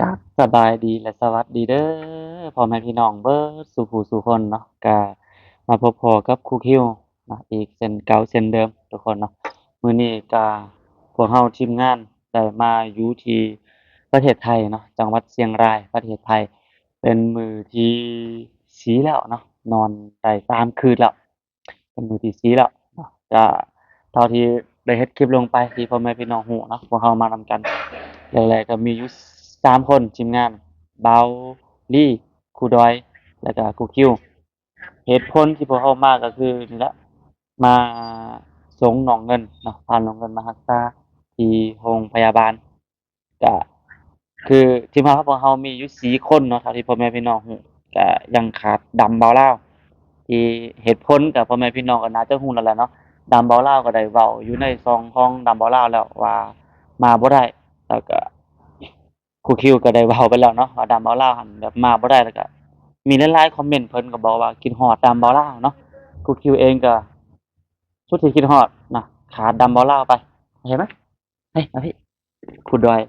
กับสบายดีและสวัสดีเด้อพ่อแม่พี่น้องเบิดสุผู้สุคนเนาะก็มาพบพอกับครูคิวนะอีกเช่นเก่าเช่นเดิมทุกคนเนาะมื้อนี้ก็พวกเราทีมงานได้มาอยู่ที่ประเทศไทยเนาะจังหวัดเชียงรายประเทศไทย เป็นมือที่สีแล้วเนาะนอนได้สามคืนแล้วเป็นมือที่สีแล้วเนาะก็เท่าที่ได้เฮ็ดคลิปลงไปที่พ่อแม่พี่น้องฮู้เนาะพวกเรามานำกันแรกๆก็มีอยู่ สามคนทีมงานเบาลี่ครูดอย แล้วก็ครูคิว เหตุผลที่พวกเขามาก็คือนี่ละมาส่งน้องเงินเนาะพาน้องเงินมารักษาที่โรงพยาบาลก็คือทีมงานของพวกเรามีอยู่สีคนเนาะเท่าที่พ่อแม่พี่น้องก็ยังขาดดำเบาลาที่เหตุผลก็พ่อแม่พี่น้องก็น่าจะฮู้แล้วแหละเนาะดำเบาลาก็ได้เว้าอยู่ในซองของดำเบาลาแล้วว่ามาบ่ได้แล้วก็ ครูคิวก็ได้เว้าไปแล้วเนาะว่าดำเบาลาวหั่นแบบมาบ่ได้แล้วก็มีหลายๆคอมเมนต์เพิ่นก็บอกว่าคิดฮอดดำเบาลาวเนาะครูคิวเองก็สุดที่คิดฮอดนะขาดดำเบาลาวไปเห็นไหมเฮ้ยมาพี่ครูดอย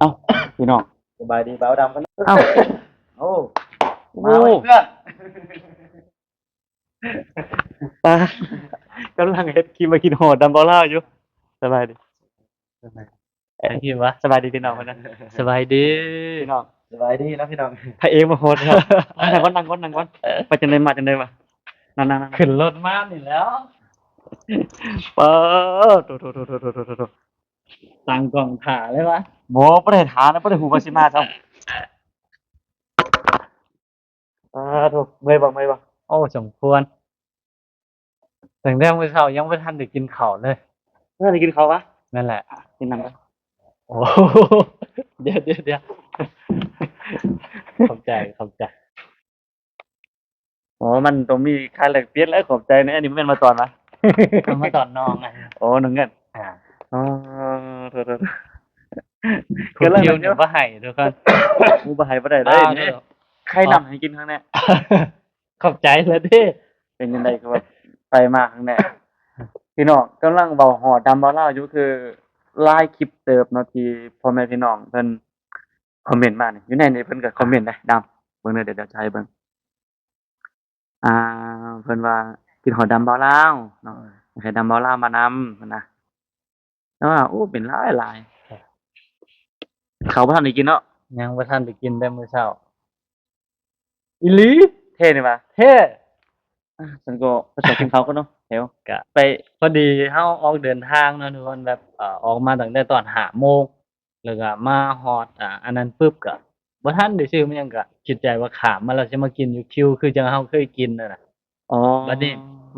เอ้าพี่น้องสบายดีเบาดำกันเอ้าโอ้โอ้มาไว้เพื่อนปากำลังเฮ็ดคลิปมาคิดฮอดดำเบาลาวอยู่สบายดี ไอ้พี่วะสบายดีพี่น้องคนนั้นสบายดีพี่น้องสบายดีนะพี่น้องพระเอกมาโหดครับนั่งก้อนนั่งก้อนนั่งก้อนไปจังเลยมาจังเลยมานั่งนั่งขึ้นรถมาหนิแล้วเปิดโถโถโถโถโถโถตั้งกล่องถ่าเลยวะโม่ประเทศฐานนะประเทศหูปาชิมาจัาอ่าถูกเมย์บอกเมย์บอกโอ้สมควรแต่งแต่เมื่อเช้ายังไม่ทันได้กินข้าวเลยไม่ทันได้กินข้าวปะ นั่นแหละกินน้ำกันโอ้โหเดี๋ยวเดี๋ยวเดี๋ยวขอบใจขอบใจอ๋อมันต้องมีค่าแลกเปลี่ยนแล้วขอบใจนะอันนี้มันเป็นมาตอนนะเอามาตอนน้องไงโอ้หนึ่งเงินอ่าอ๋อโทษโทษคุณกำลังคิวเดี๋เนี่ยยวบ่ให้ทุกคนกูบ่ให้บ่ได้เด้อ้าวนี่เด้อใครนำให้กินครั้งเนี้ยขอบใจแล้วดิเป็นยังไงคือว่าไปมาครั้งแรก พี่น้องกำลังเบาหอดำเบาเล่าอยู่คือไลฟ์คลิปเติบเนาะที่พ่อแม่พี่น้องเพิ่นคอมเมนต์มานี่อยู่ในนี้เพิ่นก็คอมเมนต์ได้ดำเบิ่งเด้อเดี๋ยวเดี๋ยวจะให้เบิ่งอ่าเพิ่นว่ากินหอดดำเบาเล่าเนาะให้ดำเบาเล่ามานำนะแล้วว่าโอ้เป็นหลายหลายเขาบ่ทันได้กินเนาะยังบ่ทันได้กินได้มื้อเช้าอีหลีเท่นี่ว่าเท่ อะฉันก็ไปสอบกินเขาก็เนาะเดี๋ยวกะไปพอดีเฮาออกเดินทางเนาะทุกคนแบบเอ่อออกมาตั้งแต่ตอน5โมงแล้วก็มาฮอดอ่าอันนั้นปุ๊บก็บ่ทันได้ซื้อมันหยังก็คิดใจว่าขามมาแล้วสิมากินอยู่คิวคือจังเฮาเคยกินนั่นน่ะ อ๋อบัดนี้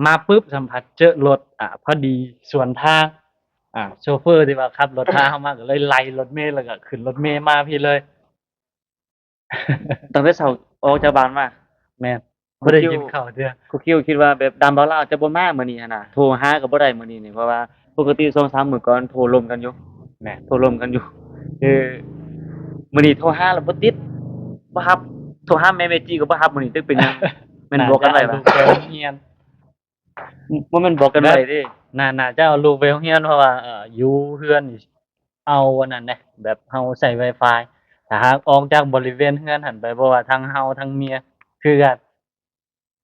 มาปุ๊บสัมผัสเจอรถอ่าพอดีสวนทางอ่าโชเฟอร์ที่ว่าขับรถทางเข้ามาก็เลยไล่รถเมล์แล้วก็ขึ้นรถเมล์มาพี่เลย ตั้งแต่เช้าออกจากบ้านมาแม่น บ่ได้กินข้าวเด้อครูคิวคิดว่าแบบดำบ่ลาวจะบ่มามื้อนี้หั่นน่ะโทรหาก็บ่ได้มื้อนี้นี่เพราะว่าปกติ2-3มื้อก่อนโทรลมกันอยู่แม่นโทรลมกันอยู่คือมื้อนี้โทรหาแล้วบ่ติดบ่รับโทรหาแม่เมจีก็บ่รับมื้อนี้ตึกเป็นหยังแม่นบอกกันไว้าบ่จะเอาลูกไปโรงเรียนบ่แม่นบอกกันไว้เด้น่าน่าจะเอาลูกไปโรงเรียนเพราะว่าเอ่ออยู่เฮือนนี่เอาอันนั้นแหละแบบเฮาใช้ Wi-Fi ถ้าหากออกจากบริเวณเฮือนหันไปเพราะว่าทั้งเฮาทั้งเมียคือกัน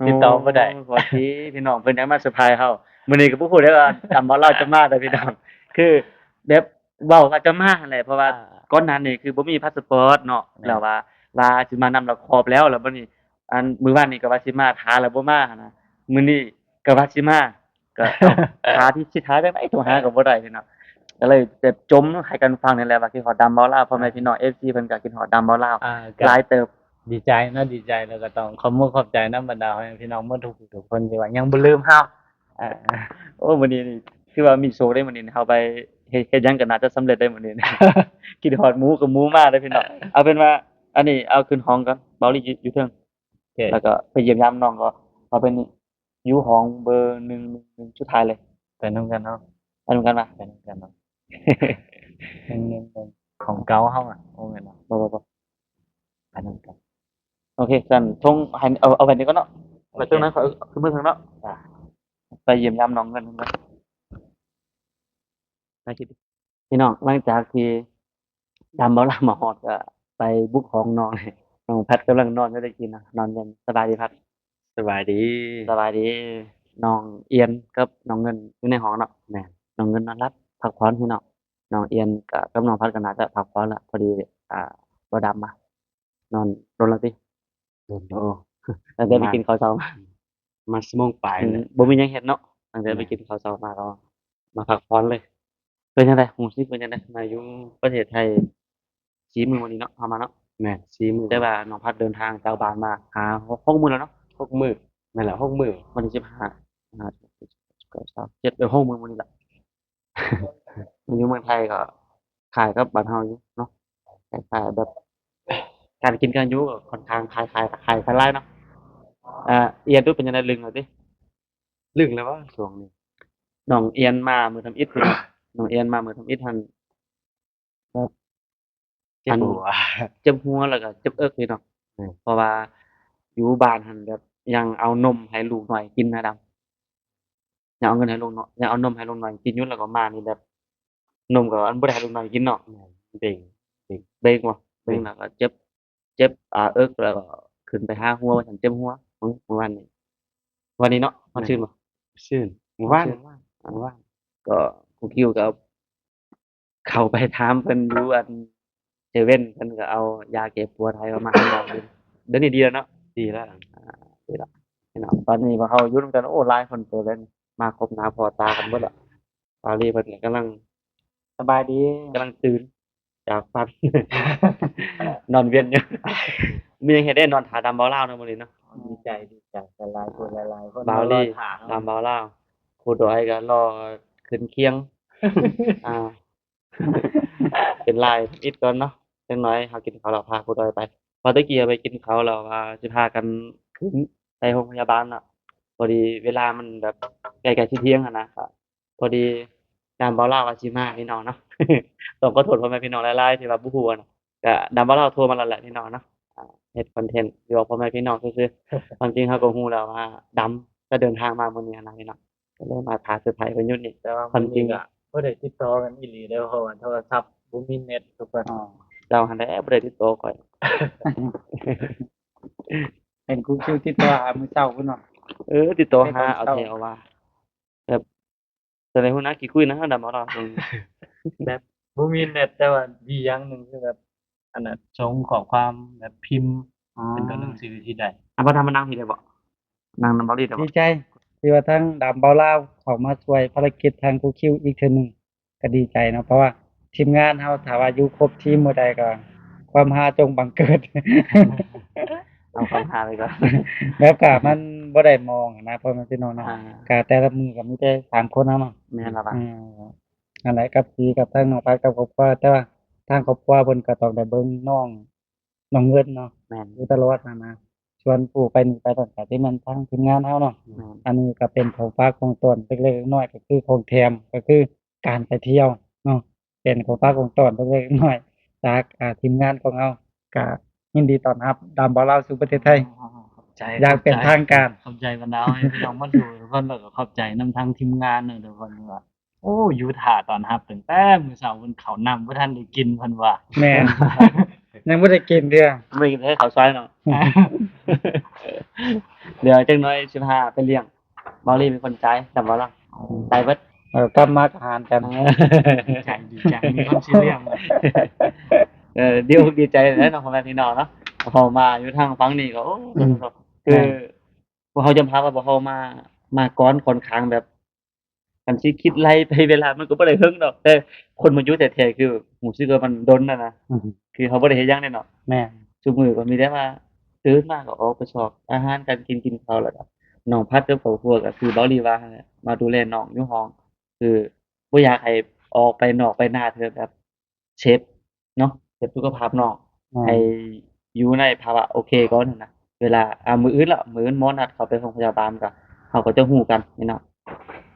ติดต่อบ่ได้โขอทีพี่น้องเพิ่นยังมาเซอร์ไพรส์เฮามื้อนี้ก็บ่พูดได้ว่าดำบ่ลาวจะมาเด้อพี่น้อง คือแบบเว้าว่าจะมาหั่นแหละเพราะว่าก่อนหน้านี้คือบ่มีพาสปอร์ตเนาะแม่นแล้วว่าว่าสิมานำแล้วครบแล้วแล้วบัดนี้ อันมื้อวานนี้ก็ว่าสิมาทาแล้วบ่มาหันนะมื้อนี้ก็ว่าสิมาก็เอ้าทาที่สิทาได้ไหมโทรหาก็บ่ได้พี่น้องก็เลยแบบจมให้กันฟังนี่แหละว่าคิดฮอดดำบ่ลาวพ่อแม่พี่น้อง FC เพิ่นก็คิดฮอดดำบ่ลาวอ่าหลายเติบ ดีใจนะดีใจแล้วก็ต้องขอบคุณขอบใจนะบรรดาพ่อแม่พี่น้องเมื่อทุกทุกคนที่ว่ายังบ่ลืมเฮาอ่าโอ้มื้อนี้นี่คือว่ามีโชคได้มื้อนี้เฮาไปเฮ็ดเฮ็ดหยังก็น่าจะสำเร็จได้มื้อนี้คิดฮอดหมูกับหมูมาเด้อพี่น้องเอาเป็นว่า อันนี้เอาขึ้นห้องก่อนเบาลีอยู่อยู่เทิงโอเคแล้วก็ไปเยี่ยมยามน้องก็เอาเป็นอยู่ห้องเบอร์หนึ่งหนึ่งชุดท้ายเลยไปนํกันเนาะไปเหมือนกันปะไปนํกันเนาะหนึ่งหนึ่งหนึ่งของเก่าเฮาอะโอ้แม่นเนาะบ่บ่บ่ไปนํกัน โอเคกันทงให้เอาเอาแบบนี้ก็เนาะไปตรงนั้นขอเอาขึ้นมือทางเนาะจ้ะไปเยี่ยมยามน้องกันกันไปคิดดิพี่น้องหลังจากที่ดำเบาลามาฮอดก็ไปบุกห้องน้องน้องแพทกำลังนอนไม่ได้กินนะนอนเย็นสบายดีพัดสบายดีสบายดีน้องเอียนกับน้องเงินอยู่ในห้องเนาะแม่นน้องเงินนอนรับพักผ่อนพี่น้องน้องเอียนกับกับน้องพัดก็น่าจะพักผ่อนละพอดีอ่าบ่ดำมานอนโดนแล้วติ โดนโดโอ้ตั้งแต่ไปกินข้าวเช้ามามาสมองปลายอืมเลยบ่มีหยังเฮ็ดเนาะตั้งแต่ไปกินข้าวเช้ามาก็มาพักผ่อนเลย เป็นจังได๋ฮู้สึกเป็นจังได๋มาอยู่ประเทศไทย4มื้อวันนี้เนาะเฮามาเนาะแม่นสี่มือแต่ว่าน้องพัดเดินทางจากบ้านมาหาหกมื้อแล้วเนาะหกมือแม่นแหละหกมือวันที่15อ่าก็7เดือน6มื้อมื้อนี้ล่ะมาอยู่เมืองไทยก็คล้ายกับบ้านเฮาอยู่เนาะคล้ายๆแบบ การกินการอยู่ก็ค่อนข้างคล้ายๆคล้ายคล้ายหลายเนาะอ่าเอียนดูเป็นจังได๋ลึงเอาติลึงแล้วว่าช่วงนี้น้องเอียนมามือทำอิฐพี่น้องน้องเอียนมามือทำอิฐหันเจ็บหัวเจ็บหัวแล้วก็เจ็บเอิกพี่น้องอืมเพราะว่าอยู่บ้านหันแบบยังเอานมให้ลูกหน่อยกินนะดำยังเอาเงินให้ลูกเนาะยังเอานมให้ลูกหน่อยกินอยู่แล้วก็มานี่แบบนมก็อันบ่ได้ให้ลูกหน่อยกินเนาะเบ่งเบงบ่เบงแล้วก็เจ็บ เจ็บอ่าเอิกแล้วก็ขึ้นไปหาหัวว่าฉันเจ็บหัวมื้อมื้อวันนี้วันนี้เนาะมันชื่นบ่ชื่นหมู่บ้านชื่ว่หมู่บ้านก็ครูคิวก็เข้าไปถามเพิ่นอยู่อันเซเว่นเพิ่นก็เอายาแก้ปวดให้มาให้น้องอยู่เดี๋ยวนี้ดีแล้วเนาะดีแล้วดีแล้วพี่น้องตอนนี้พอเขาอยู่นำกันโอ้หลายคนเจอเล่นมาครบหน้าพอตากันเบิดละปารีเพิ่นก็กำลังสบายดีกำลังตื่นจากฝัน นอนเวียนอยู่มีหยังเฮ็ดได้นอนถาดำเบาเล่าวเนาะมื้อนี้เนาะ ดีใจดีใจหลายคนหลายๆคนบาวลี่รอถามตามเบาเล่าวครูดอยก็รอขึ้นเคียง อ่า เป็นลายอิดก่อนเนาะจังน้อยเฮากินข้าวแล้วพาครูดอยไป พอตะกี้ไปกินข้าวแล้วว่าสิพากันขึ้นไปโรงพยาบาลน่ะ พอดีเวลามันแบบใกล้ๆสิเที่ยงอะนะครับพอดีดามเบาเล่าว่าสิมาพี่น้องเนาะ ต้องขอโทษพ่อแม่พี่น้องหลายๆที่ว่าบ่ฮู้อะเนาะ ก็ดามเบาเล่าโทรมาแล้วแหละพี่น้องเนาะอ่าเฮ็ดคอนเทนต์อยู่กับพ่อแม่พี่น้องซื่อๆความจริงเขาก็ฮู้แล้วว่าดำจะเดินทางมามื้อนี้นะพี่น้องก็เลยมาพาเซอร์ไพรส์เพิ่นอยู่นี่แต่ว่าความจริงก็บ่ได้ติดต่อกันอีหลีเด้อเพราะว่าโทรศัพท์บ่มีเน็ตทุกคนเจ้าหันได้บ่ได้ติดต่อข่อยเห็นครูคิวที่ตัวหามือเจ้าพุ่นเนาะเออติดต่อหาได้เอาตอนแถเช้าวว่าแบบแสดงว่านะกี่คุยนะดำเอาล่ะอืมแบบบ่มีเน็ตแต่ว่าดีอย่างหนึงคือแบบ อันน่ะส่งข้อความแบบพิมพ์อ๋อเป็นตัวหนังสือที่ใดอะบ่ทำมานั่งพี่ได้บ่นั่งนำเบาลีได้บ่ดีใจที่ว่าทั้งดำเบาเล่าวเขามาช่วยภารกิจทางครูคิวอีกเทื่อหนึงก็ดีใจเนาะเพราะว่าทีมงานเฮาถ้าว่าอยู่ครบทีมเมื่อใดก็ความฮาจงบังเกิด เอาความหาไปก่อนแล้วก็มันบ่ได้มองนะเพราะมันเป็นน้องเนาะอ่าก็แต่ละมือก็มีแต่สามคนเนาะเนาะแม่นและล่ะอืมนั่นแหละกับสีกับทางน้องพัดกับครอบครัวแต่ว่าทางครอบครัวเพิ่นก็ต้องได้เบิ่งน้องน้องเงินเนาะแม่น อยู่ตลอดนะนะชวนปู่ไปนี่ไปตั้งแต่ที่มันทางทีมงานเฮาเนาะ แม่น อันนี้ก็เป็นของฝากของตนเล็กๆน้อยๆก็คือของแถมก็คือการไปเที่ยวเนาะเป็นของฝากของตนเล็กๆน้อยๆจากอ่าทีมงานของเราก็ยินดีต้อนรับดามบ่าวลาวสู่ประเทศไทย ขอบใจอย่างเป็นทางการ ขอบใจบรรดาให้พี่น้องมาดูทุกคนแล้วก็ขอบใจนำทางทีมงานเนอะทุกคนว่า โอ้อยู่ท่าตอนรับตั้งแต่มื้อเช้าเพิ่นข้าวนำบ่ทันได้กินเพิ่นว่าแม่นยังบ่ได้กินเด้อไม่กินให้เขาซอยเนาะ เดี๋ยวจังน้อยสิพาไปเลี้ยงเบาลีเป็นคนใจายดำบ่ล่ะใจเบิด เออกลับมาอาหารกันใจดีจังมีความสิเลี้ยงเลยเออเดี๋ยวดีใจเลยเนาะพ่อแม่พี่น้องเนาะพอมาอยู่ทางฝั่งนี้ก็โอ้คือพวกเขาจำพาว่าพอเขามามาก้อนค่อนข้างแบบ กันสิคิดไล่ไปเวลามันก็บ่ได้เฮิงดอก แต่คนมาอยู่แต่แท้ๆคือหูซึกว่ามันดนน่ะนะคือเขาบ่ได้เฮ็ดหยังแน่เนาะแม่นซุมื้อก็มีแต่ว่าตื่นมาก็ออกไปชอบอาหารการกินกินข้าวแล้วก็น้องพัดกับครอบครัวก็คือเบาลีว่าหั่นแหละมาดูแลน้องอยู่ห้อง คือบ่อยากให้ออกไปนอกไปหน้าเธอแบบเช็ดเนาะเช็ดสุขภาพน้องให้อยู่ในภาวะโอเคก่อนหั้นนะเวลาอ่ามื้ออื่นละมื้ออื่นหมอนัดเขาไปโรงพยาบาลก็เขาก็จะฮู้กันนี่เนาะ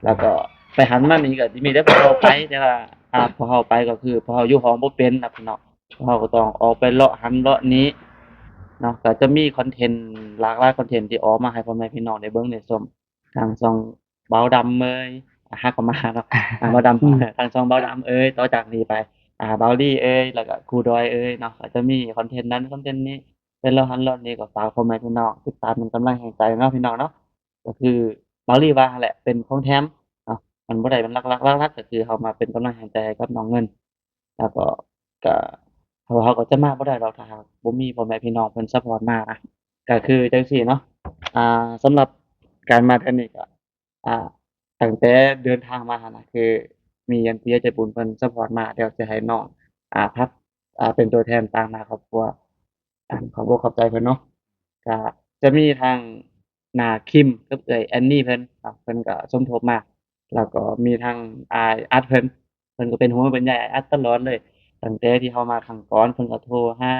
แล้วก็ ไปหันมานี่ก็สิมีแต่พอเขาไปแต่ว่าอ่าพอเขาไปก็คือ พอเขาอยู่ห้องบ่เป็นนะพี่น้องเขาก็ต้องออกไปเลาะหันเลาะนี้เนาะก็จะมีคอนเทนต์หลากหลายคอนเทนต์ที่ออกมาให้พ่อแม่พี่น้องได้เบิ่งได้ชมทางช่องเบาดำเมยฮักก็มาเนาะอ่าเบาดำทางช่องเบาดำเอ้ยต่อจากนี้ไป อ่าเบาลี่เอ้ยแล้วก็ครูดอยเอ้ยเนาะก็จะมีคอนเทนต์นั้นคอนเทนต์นี้เป็นเราหันรอนนี้ก็ฝากพ่อแม่พี่น้องติดตามเป็นกำลังแห่งใจเนาะพี่น้องเนาะก็คือเบาลี่ว่าแหละเป็นของแถมเนาะ มันบ่ได้เป็นหลักๆหลักๆก็คือเฮามาเป็นกำลังแห่งใจให้กับน้องเงิน แล้วก็ก็เขาเขาก็จะมาบ่ได้ดอกถ้าหากบ่มีพ่อแม่พี่น้องเพิ่นซัปพอร์ตมานะก็คือจังซี่เนาะอ่าสำหรับการมาเทื่อนี้ก็อ่าตั้งแต่เดินทางมานะคือ มีอันผู้ใหญ่ใจบุญเพิ่นซัปพอร์ตมาเดี๋ยวจะให้น้องอ่าพัดอ่าเป็นตัวแทนต่างหน้าครอบครัวอ่าขอบอกขอบใจเพิ่นเนาะก็จะมีทางนาคิมกับเอ่ยแอนนี่เพิ่นอ่าเพิ่นก็สมทบมา แล้วก็มีทางอายอัดเพิ่นเพิ่นก็เป็นหัวเป็นใหญ่อัดตลอดเลยตั้งแต่ที่เขามาครั้งก่อนเพิ่นก็โทรหา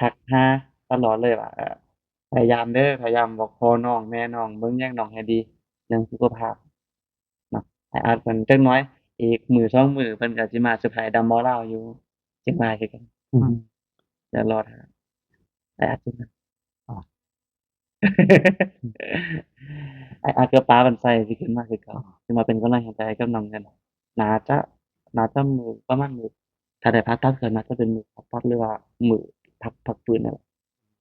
ทักหาตลอดเลยว่าเอ่อพยายามเด้อพยายามบอกพ่อน้องแม่น้องเบิ่งแย่งน้องให้ดีเรื่องสุขภาพเนาะให้อัดเพิ่นจักหน้อย อีกมื้อสองมื้อเพิ่นก็สิมาเซอร์ไพรส์ดัมบ่ลาวอยู่เชียงรายคือกันอืมเดี๋ยวรอท่าไอ้อาร์ตขึ้นมาอ๋อ ไอ้อาร์ตกับป้าบันไซสิขึ้นมาคือเก่าสิมาเป็นกำลังใจให้กับน้องกันนาจะนาจะมือประมาณมือถ้าได้พักตัดก็น่าจะเป็นมือพักตัดหรือว่ามือพักพักปืนนั่นแหละ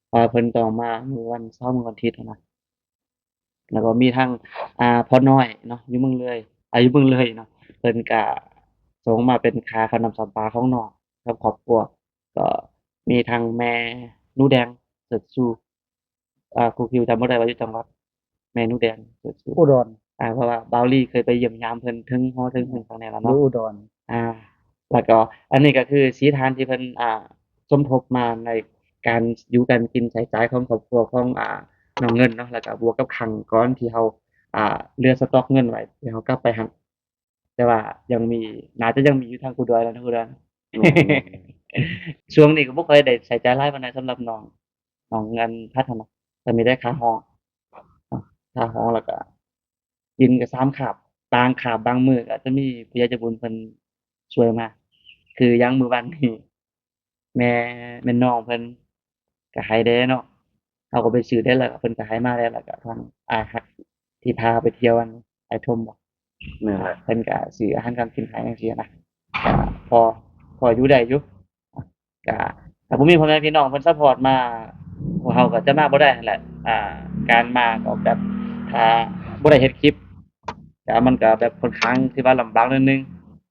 พราะว่าเพิ่นต่อมามือวันเสาร์มือวันอาทิตย์นะแล้วก็มีทางอ่าพ่อน้อยเนาะอยู่มืองเลยอายุมืองเลยเนาะเพิ่นก็ส่งมาเป็นค่าขนมสำปาของน้องกับครอบครัวก็มีทางแม่หนูแดงเสิร์ชชู อ่าครูคิวจำบ่ได้ว่าอยู่จังหวัดแม่หนูแดงเสิร์ชชูอุดรอ่าเพราะว่าบาวลี่เคยไปเยี่ยมยามเพิ่นถึงฮอถึงถึงทางไหนแล้วหรือเนาะอุดร อ่าแล้วก็อันนี้ก็คือสีทานที่เพิ่นอ่าสมทบมาในการอยู่กันกินใช้จ่ายของครอบครัวของอ่าน้องเงินเนาะแล้วก็บวกกับครั้งก่อนที่เฮาอ่าเหลือสต็อกเงินไว้ที่เฮากลับไปหันแต่ว่ายังมีน่าจะยังมีอยู่ทางกูดอยแล้วนะกูดอย ช่วงนี้ก็บ่ค่อยได้ใส่ใจหลายปานใดสำหรับน้องน้องเงินพัฒนา แต่มีได้ค่าห้องเนาะค่าห้องแล้วก็กินก็3คาบบางคาบบางมื้อก็อาจจะมีผู้ใหญ่ใจบุญเพิ่นช่วยมา คืออย่างมื้อวันนี้แม่แม่น้องเพิ่นก็ให้ได้เนาะเราก็ไปซื้อได้แล้วก็เพิ่นก็ให้มาแล้วแล้วก็ทางอ้ายฮักที่พาไปเที่ยวอันไอ้ทมบ่นั่นแหละเพิ่นก็ซื้ออาหารการกินให้จังซี่นะก็พอพออยู่ได้อยู่ก็ถ้าบ่มีพ่อแม่พี่น้องเพิ่นซัปพอร์ตมา พวกเราก็จะมาบ่ได้นั่นแหละ อ่า การมาก็แบบถ้าบ่ได้เฮ็ดคลิปก็มันก็แบบค่อนข้างที่ว่าลำบากนิดนึง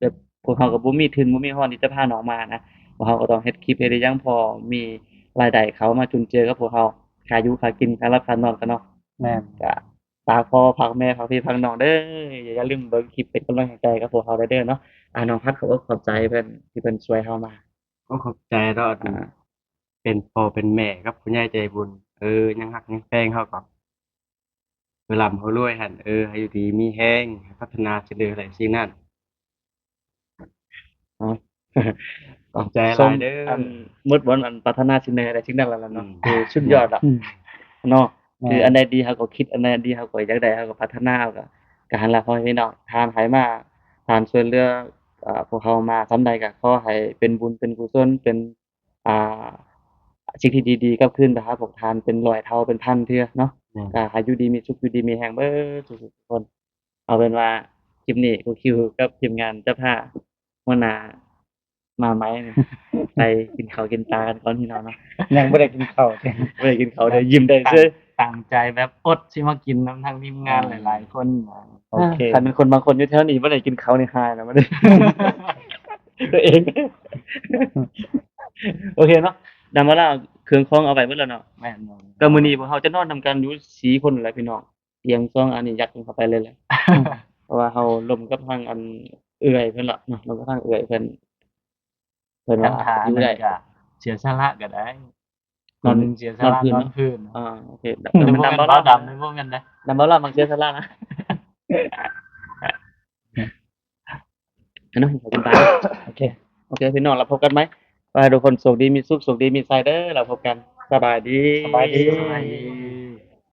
แบบพวกเราก็บ่มีทุนบ่มีฮ้อนที่จะพาน้องมานะพวกเราก็ต้องเฮ็ดคลิปให้ได้อย่างพอมีรายได้เข้ามาจุนเจือกับพวกเราค่าอยู่ค่ากินค่ารับค่านอนกันเนาะแม่นก็ฝากพ่อฝากแม่ฝากพี่ฝากน้องเด้ออย่าลืมเบิ่งคลิปเป็นกำลังใจกับพวกเขาได้เด้อเนาะอ่าน้องพัดเขาก็ขอบใจเพิ่นที่เพิ่นช่วยเฮามาก็ขอบใจเราะอ่า เป็นพ่อเป็นแม่กับผู้ใหญ่ใจบุญ เออ ยังฮักยังแพงเขาก็เวลาเขารวยหั่นเออให้อยู่ดีมีแฮงพัฒนาเจริญอะไรสิ่งนั้นขอบใจหลายเด้ออันมืดวันอันปรารถนาสิ่งใดอะไรสิ่งนั้นแล้วล่ะเนาะอืมคือสุดยอดอะอืมเนาะแม่คืออันใดดีเฮาก็คิดอันใดดีเฮาก็อยากได้เฮาก็พัฒนาเฮาก็ก็หันหลังพ่อพี่น้องทานให้มาทานช่วยเหลืออ่าพวกเขามาซำใดก็ขอให้เป็นบุญเป็นกุศลเป็นอ่า สิ่งที่ดีๆกลับคืนไปหาพวกทานเป็นร้อยเท่าเป็นพันเทื่อเนาะแม่นก็ให้อยู่ดีมีสุขอยู่ดีมีแรงเบิดทุกๆคน เอาเป็นว่าคลิปนี้ครูคิวกับทีมงานจะพาหัวหน้ามาไหมเนี่ยไปกินข้าวกินปลากันก่อนพี่น้องเนาะยังบ่ได้กินข้าวเด้ไปกินข้าวเดี๋ยวยิ้มได้เด้อตั้งใจแบบอดสิมากินนำทางทีมงานหลาย ๆ คนนะโอเคถ้าเป็นคนบางคนอยู่แถวนี้บ่ได้กินข้าวนี่หายนะบ่ได้ตัวเอง โอเคเนาะ ดำมาแล้วเครื่องของเอาไว้เบิดแล้วเนาะแม่นบ่ก็มื้อนี้พวกเราจะนอนนำกันอยู่สี่คนนั่นแหละพี่น้องเตียงซองอันนี้ยัดกันเข้าไปเลยแหละ เพราะว่าเราลมกับทางอันเอื่อยเพิ่นล่ะเนาะลมกับทางเอื่อยเพิ่นเพิ่นคัว่านทาอยู่นั่ได้นก็เสียสละก็ได้นอนหนึงเสียสละนอนพื้นนอนพื้นอ่าโอเคดแต่บ่ำแม่นบ่บ่ล่ะดำในบ่แม่นนะดำบ่ล่ะมักเสียสละนะเนาะขอบคุณตาโอเคโอเคพี่น้องเราพบกันไหม ไปทุกคนสุขดีมีสุขสุขดีมีไซเดอร์เราพบกันสบายดีสบายดี